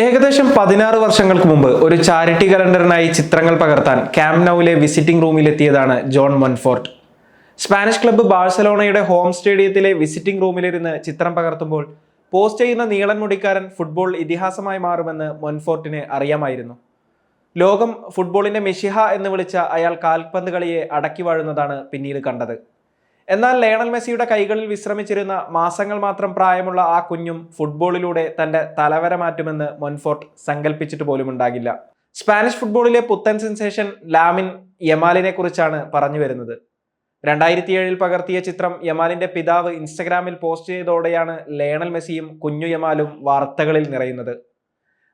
ഏകദേശം പതിനാറ് വർഷങ്ങൾക്ക് മുമ്പ് ഒരു ചാരിറ്റി കലണ്ടറിനായി ചിത്രങ്ങൾ പകർത്താൻ ക്യാമ്പ് നൌവിലെ വിസിറ്റിംഗ് റൂമിലെത്തിയതാണ് ജോൺ മൺഫോർട്ട് സ്പാനിഷ് ക്ലബ്ബ് ബാഴ്സലോണയുടെ ഹോം സ്റ്റേഡിയത്തിലെ വിസിറ്റിംഗ് റൂമിലിരുന്ന് ചിത്രം പകർത്തുമ്പോൾ പോസ്റ്റ് ചെയ്യുന്ന നീളൻ മുടിക്കാരൻ ഫുട്ബോൾ ഇതിഹാസമായി മാറുമെന്ന് മൊൻഫോർട്ടിന് അറിയാമായിരുന്നു. ലോകം ഫുട്ബോളിന്റെ മെഷിഹ എന്ന് വിളിച്ച അയാൾ കാൽപന്ത് കളിയെ അടക്കി വാഴുന്നതാണ് പിന്നീട് കണ്ടത്. എന്നാൽ ലയണൽ മെസ്സിയുടെ കൈകളിൽ വിശ്രമിച്ചിരുന്ന മാസങ്ങൾ മാത്രം പ്രായമുള്ള ആ കുഞ്ഞും ഫുട്ബോളിലൂടെ തന്റെ തലവര മാറ്റുമെന്ന് മൊൻഫോർട്ട് സങ്കല്പിച്ചിട്ട് പോലും ഉണ്ടാകില്ല. സ്പാനിഷ് ഫുട്ബോളിലെ പുത്തൻ സെൻസേഷൻ ലാമിൻ യമാലിനെ കുറിച്ചാണ് പറഞ്ഞു വരുന്നത്. രണ്ടായിരത്തി ഏഴിൽ പകർത്തിയ ചിത്രം യമാലിന്റെ പിതാവ് ഇൻസ്റ്റഗ്രാമിൽ പോസ്റ്റ് ചെയ്തതോടെയാണ് ലയണൽ മെസ്സിയും കുഞ്ഞു യമാലും വാർത്തകളിൽ നിറയുന്നത്.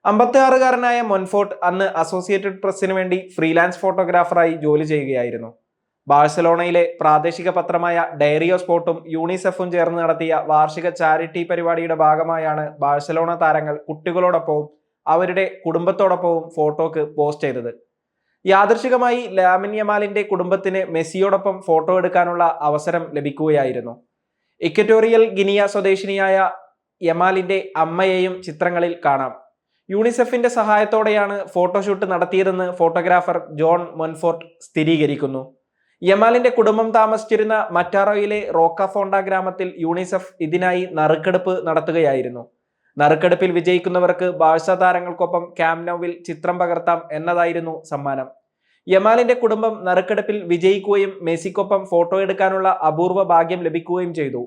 അമ്പത്തിയാറുകാരനായ മൊൻഫോർട്ട് അന്ന് അസോസിയേറ്റഡ് പ്രസിന് വേണ്ടി ഫ്രീലാൻസ് ഫോട്ടോഗ്രാഫറായി ജോലി ചെയ്യുകയായിരുന്നു. ബാഴ്സലോണയിലെ പ്രാദേശിക പത്രമായ ഡയറിയോ സ്പോർട്ടും യൂണിസെഫും ചേർന്ന് നടത്തിയ വാർഷിക ചാരിറ്റി പരിപാടിയുടെ ഭാഗമായാണ് ബാഴ്സലോണ താരങ്ങൾ കുട്ടികളോടൊപ്പവും അവരുടെ കുടുംബത്തോടൊപ്പവും ഫോട്ടോക്ക് പോസ്റ്റ് ചെയ്തത്. യാദൃശികമായി ലാമിൻ യമാലിന്റെ കുടുംബത്തിന് മെസ്സിയോടൊപ്പം ഫോട്ടോ എടുക്കാനുള്ള അവസരം ലഭിക്കുകയായിരുന്നു. ഇക്വറ്റോറിയൽ ഗിനിയ സ്വദേശിനിയായ യമാലിന്റെ അമ്മയെയും ചിത്രങ്ങളിൽ കാണാം. യൂണിസെഫിന്റെ സഹായത്തോടെയാണ് ഫോട്ടോഷൂട്ട് നടത്തിയതെന്ന് ഫോട്ടോഗ്രാഫർ ജോൺ മൊൻഫോർട്ട് സ്ഥിരീകരിക്കുന്നു. യമാലിന്റെ കുടുംബം താമസിച്ചിരുന്ന മറ്റാറോയിലെ റോക്കാഫോണ്ട ഗ്രാമത്തിൽ യൂണിസെഫ് ഇതിനായി നറുക്കെടുപ്പ് നടത്തുകയായിരുന്നു. നറുക്കെടുപ്പിൽ വിജയിക്കുന്നവർക്ക് ബാഴ്സ താരങ്ങൾക്കൊപ്പം ക്യാംനോവിൽ നൗവിൽ ചിത്രം പകർത്താം എന്നതായിരുന്നു സമ്മാനം. യമാലിന്റെ കുടുംബം നറുക്കെടുപ്പിൽ വിജയിക്കുകയും മെസ്സിക്കൊപ്പം ഫോട്ടോ എടുക്കാനുള്ള അപൂർവ ഭാഗ്യം ലഭിക്കുകയും ചെയ്തു.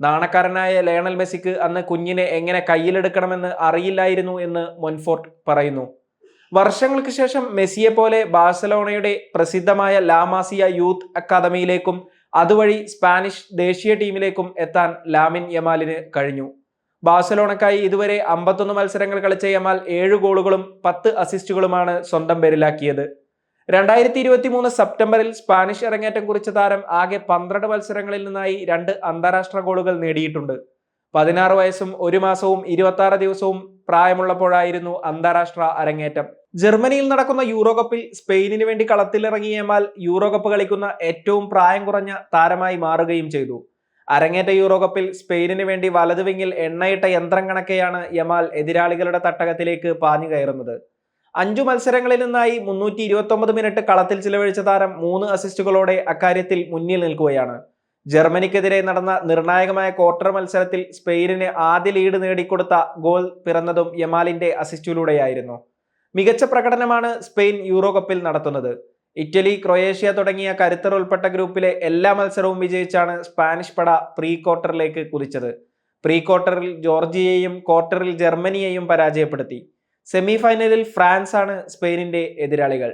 നാണക്കാരനായ ലയണൽ മെസ്സിക്ക് അന്ന് കുഞ്ഞിനെ എങ്ങനെ കയ്യിലെടുക്കണമെന്ന് അറിയില്ലായിരുന്നു എന്ന് മൊൻഫോർട്ട് പറയുന്നു. വർഷങ്ങൾക്ക് ശേഷം മെസ്സിയെ പോലെ ബാഴ്സലോണയുടെ പ്രസിദ്ധമായ ലാമാസിയ യൂത്ത് അക്കാദമിയിലേക്കും അതുവഴി സ്പാനിഷ് ദേശീയ ടീമിലേക്കും എത്താൻ ലാമിൻ യമാലിന് കഴിഞ്ഞു. ബാഴ്സലോണക്കായി ഇതുവരെ അമ്പത്തൊന്ന് മത്സരങ്ങൾ കളിച്ച യമാൽ ഏഴ് ഗോളുകളും പത്ത് അസിസ്റ്റുകളുമാണ് സ്വന്തം പേരിലാക്കിയത്. രണ്ടായിരത്തി ഇരുപത്തി മൂന്ന് സെപ്റ്റംബറിൽ സ്പാനിഷ് അരങ്ങേറ്റം കുറിച്ച താരം ആകെ പന്ത്രണ്ട് മത്സരങ്ങളിൽ നിന്നായി രണ്ട് അന്താരാഷ്ട്ര ഗോളുകൾ നേടിയിട്ടുണ്ട്. പതിനാറ് വയസ്സും ഒരു മാസവും ഇരുപത്തി ദിവസവും പ്രായമുള്ളപ്പോഴായിരുന്നു അന്താരാഷ്ട്ര അരങ്ങേറ്റം. ജർമ്മനിയിൽ നടക്കുന്ന യൂറോ കപ്പിൽ സ്പെയിനിന് വേണ്ടി കളത്തിലിറങ്ങിയ യമാൽ യൂറോ കപ്പ് കളിക്കുന്ന ഏറ്റവും പ്രായം കുറഞ്ഞ താരമായി മാറുകയും ചെയ്തു. അരങ്ങേറ്റ യൂറോ കപ്പിൽ സ്പെയിനിന് വേണ്ടി വലതുവിങ്ങിൽ എണ്ണയിട്ട യന്ത്രം കണക്കെയാണ് യമാൽ എതിരാളികളുടെ തട്ടകത്തിലേക്ക് പാഞ്ഞു കയറുന്നത്. അഞ്ചു മത്സരങ്ങളിൽ നിന്നായി മുന്നൂറ്റി ഇരുപത്തി മിനിറ്റ് കളത്തിൽ ചിലവഴിച്ച താരം മൂന്ന് അസിസ്റ്റുകളോടെ അക്കാര്യത്തിൽ മുന്നിൽ നിൽക്കുകയാണ്. ജർമ്മനിക്കെതിരെ നടന്ന നിർണായകമായ ക്വാർട്ടർ മത്സരത്തിൽ സ്പെയിനിന് ആദ്യ ലീഡ് നേടിക്കൊടുത്ത ഗോൾ പിറന്നതും യമാലിന്റെ അസിസ്റ്റിലൂടെയായിരുന്നു. മികച്ച പ്രകടനമാണ് സ്പെയിൻ യൂറോ കപ്പിൽ നടത്തുന്നത്. ഇറ്റലി ക്രൊയേഷ്യ തുടങ്ങിയ കരുത്തർ ഉൾപ്പെട്ട ഗ്രൂപ്പിലെ എല്ലാ മത്സരവും വിജയിച്ചാണ് സ്പാനിഷ് പട പ്രീ ക്വാർട്ടറിലേക്ക് കുതിച്ചത്. പ്രീ ക്വാർട്ടറിൽ ജോർജിയയെയും ക്വാർട്ടറിൽ ജർമ്മനിയെയും പരാജയപ്പെടുത്തി. സെമിഫൈനലിൽ ഫ്രാൻസ് ആണ് സ്പെയിനിന്റെ എതിരാളികൾ.